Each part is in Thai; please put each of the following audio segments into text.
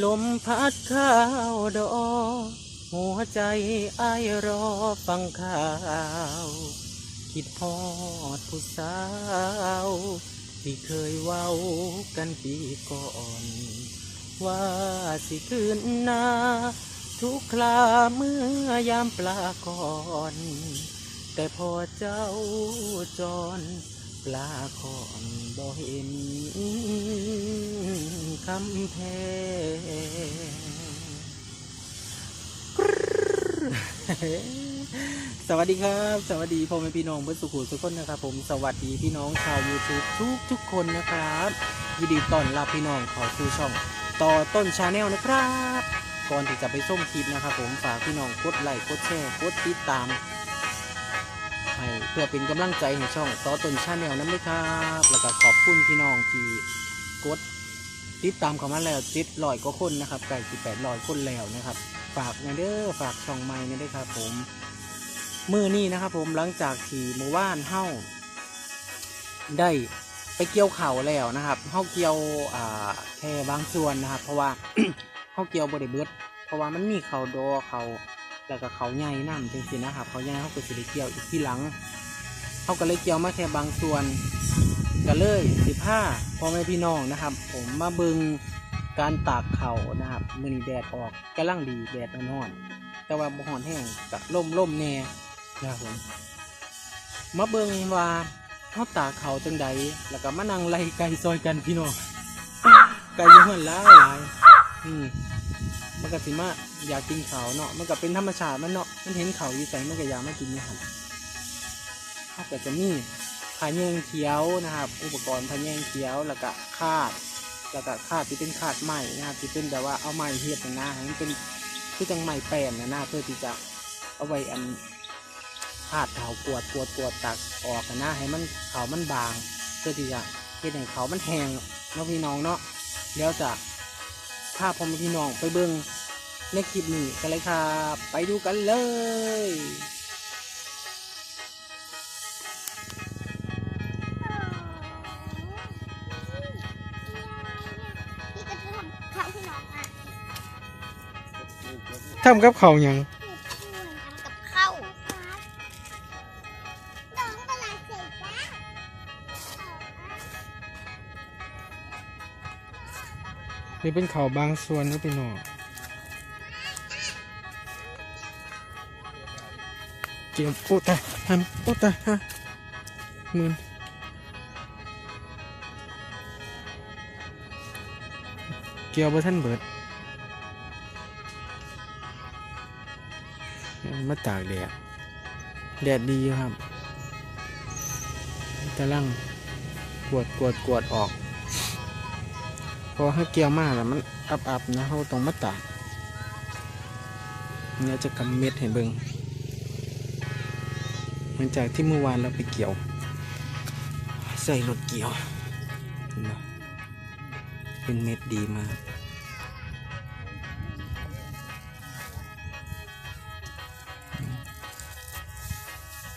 ลมพัดข้าวดอ หัวใจอายรอฟังข่าว คิดฮอดผู้สาว ที่เคยเว้ากันปีก่อน ว่าสิคืนน้าทุกคราเมื่อยามปลาก่อน แต่พอเจ้าจร ปลาคอนบ่เห็นคำแพสวัสดีครับ สวัสดีพ่อแม่พี่น้องเพื่อนสุขุทุกคนนะครับ ผมสวัสดีพี่น้องชาว YouTube ทุกทุกคนนะครับยินดีต้อนรับพี่น้องเขอสู่ช่อง ต่อต้นชาแนลนะครับ ก่อนที่จะไปส้มคลิปนะครับ ผมฝากพี่น้องกดไลค์กดแชร์กดติดตาม ให้เพื่อเป็นกำลังใจให้ช่องต่อต้นชาแนลนั้นด้วยครับ แล้วก็ขอบคุณพี่น้องที่กดติดตามเข้ามาแล้วติดลอยก็คนนะครับใกล้สิบแปดลอยคนแล้วนะครับ ฝากในเด้อฝากช่องไม้ในเด้อครับ ผมมือนี้นะครับ ผมหลังจากที่เมื่อวานเฮ้าได้ไปเกี่ยวเข่าแล้วนะครับเฮ้าเกี่ยวอ่าแค่บางส่วนนะครับ เพราะว่าเฮ้าเกี่ยวบริเบิดเพราะว่ามันมีเขาดอเขา แล้วก็เขาใหญ่น้ำจริงๆนะครับเขาใหญ่เขาก็สิได้เกี่ยวอีกที่หลังเขาก็เลยเกี่ยวมาแค่บางส่วนก็เลยสิบห้าพ่อแม่พี่น้องนะครับ ผมมาบิงการตากเขานะครับมือนีแดดออกกำลังดีแดดอ่อนแต่ว่าบ่ฮ้อนแห้งกับล่มล่มแน่นะครับผมมาเบิงว่าเขาตากเขาจังใดแล้วก็มานั่งไล่ไก่ซอยกันพี่น้องไก่อยังหันหลายหลายอืม ก็สิมาอยากกินเขาเนาะมันก็เป็นธรรมชาติมันเนาะมันเห็นเขาอยู่ใส่มันก็อยากมากินนี่ครับเขาก็จะมีผาแยงเขียวนะครับ อุปกรณ์ผาแยงเขียวแล้วก็คาด แล้วก็คาดที่เป็นคาดใหม่นะครับที่เป็นแบบว่าเอาไม้เฮ็ดนะนะให้มันเป็นคือจังไม้แป้นนะนะเพื่อที่จะเอาไว้อันคาดเขาปวดปวดปวดตักออกนะนะให้มันเขามันบาง เพื่อที่จะเฮ็ดให้เขามันแห้งเนาะพี่น้องเนาะเดี๋ยวจะพาพ่อม่พี่น้องไปเบิ่ง ในคลิปนี้กันเลยครับ ไปดูกันเลยพี่ก็จะทำข้าวให้น้องอะทำกับเขาวยังเด็กช่วยทำกับข้าวครับน้องกำลังเสร็จแล้วหรือเป็นเขาบางส่วนหรือเป็นหนอกเกี่ยวโอ้ตายทำโอ้ตายฮะมืนเกี่ ยวบ่ท่านเบิดมาตากแดดแดดดีอยู่ครับกำลังกวดกวดกวดออก พอให้เกี่ยวมากแล้วมันอับอับนะเขาต้องมาตากเนี่ยจะกำเม็ดให้เบิงห ลังจากที่เมื่อวานเราไปเกี่ยว ใส่รถเกี่ยวเห็นปะเป็นเม็ดดีมาก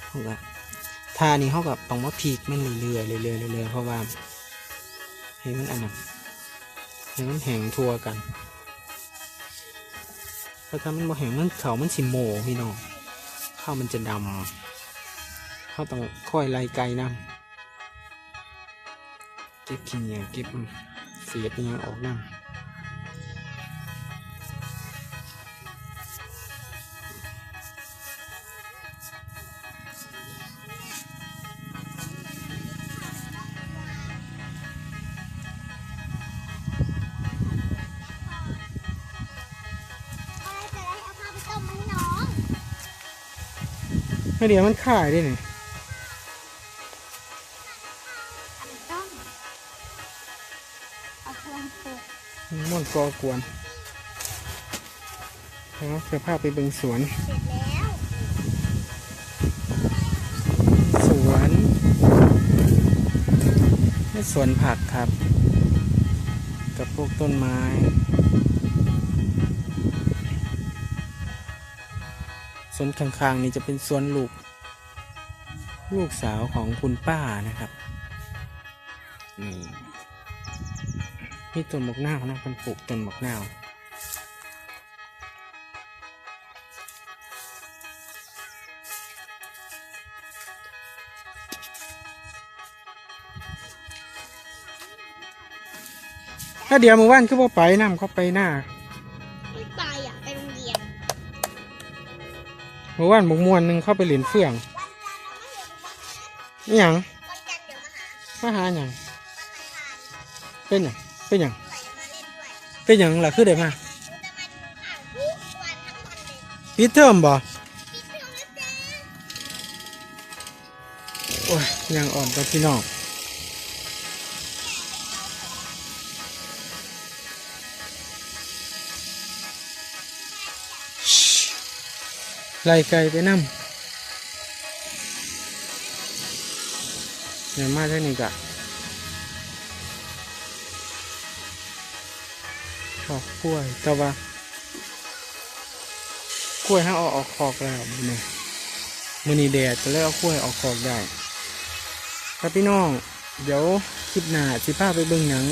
เขาท่านี้เขากับต้องมาพีกมันเรื่อยๆเรื่อยๆเรื่อยๆเพราะว่าให้มันอันนั้นให้มันแห้งทั่วกันถ้าทำมันบ่แห้งมันเขามันสิโมพี่น้องข้าวมันจะดำ ข้าวต้องค่อยไล่ไกลน้ำเก็บขี้เหนียวเก็บเศษอิหยังออกน้อะไรจะได้เอาข้าวไปต้มให้น้องำเดี๋ยวมันขายได้นี่เอ ม่องปรุงม่วนกอกวนแล้วเสื้อผ้าไปเบิ่งสวน เสร็จแล้วสวนนี่สวนผักครับ กับพวกต้นไม้สวนข้างๆนี่จะเป็นสวนลูก ลูกสาวของคุณป้านะครับนี่ นี่ต้นหมกหน้านะมันปลูกต้นหมกหน้าถ้าเดี๋ยวมือว่านก็บ่ไปน้ำเขาไปหน้าไม่ไปอะไปโรงเรียนมือว่านหมกมวนหนึ่งเข้าไปเหรียญเฟื่องนี่ยังมาหาอย่างเป็นอย่าง เป็นหยังใส่มาเล่นด้วยเป็นยังล่ะคือได้มาหนูจะมาดูข่าวทุกวันทั้งวันเลยปิดเทอมบ่โอ้ยยังอ่อนกับพี่น้องไล่ไก่ไปนํอย่ามาเท่านี้กะ ขอกกล้วยแต่ว่ากล้วยห้าเอาออกคอกแล้วมือนี้มือนี้แดดก็เลยเอากล้วยออกคอกได้ครับพี่น้อง เดี๋ยวคลิปหน้าสิพาไปเบิ่งหนัง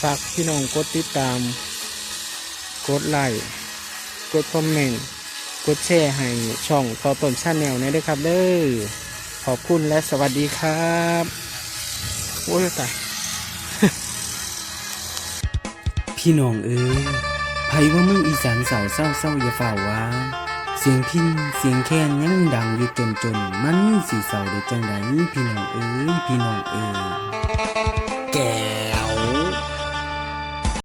ฝากพี่น้องกดติดตาม กดไลค์กดคอมเมนต์กดแชร์ให้ช่องต่อต้นชาแนลนี้ด้วยครับเด้อขอบคุณและสวัสดีครับโอ้ยตาย พี่น้องเอ้ยไผว่ามึงอีสานสาวเศร้าเศร้าอย่าฝ่าว่า เสียงพินเสียงแค้นยังดังอยู่จนจนมันสีเศร้าได้จังไดพี่น้องเอ้ยพี่น้องเอ้ยแก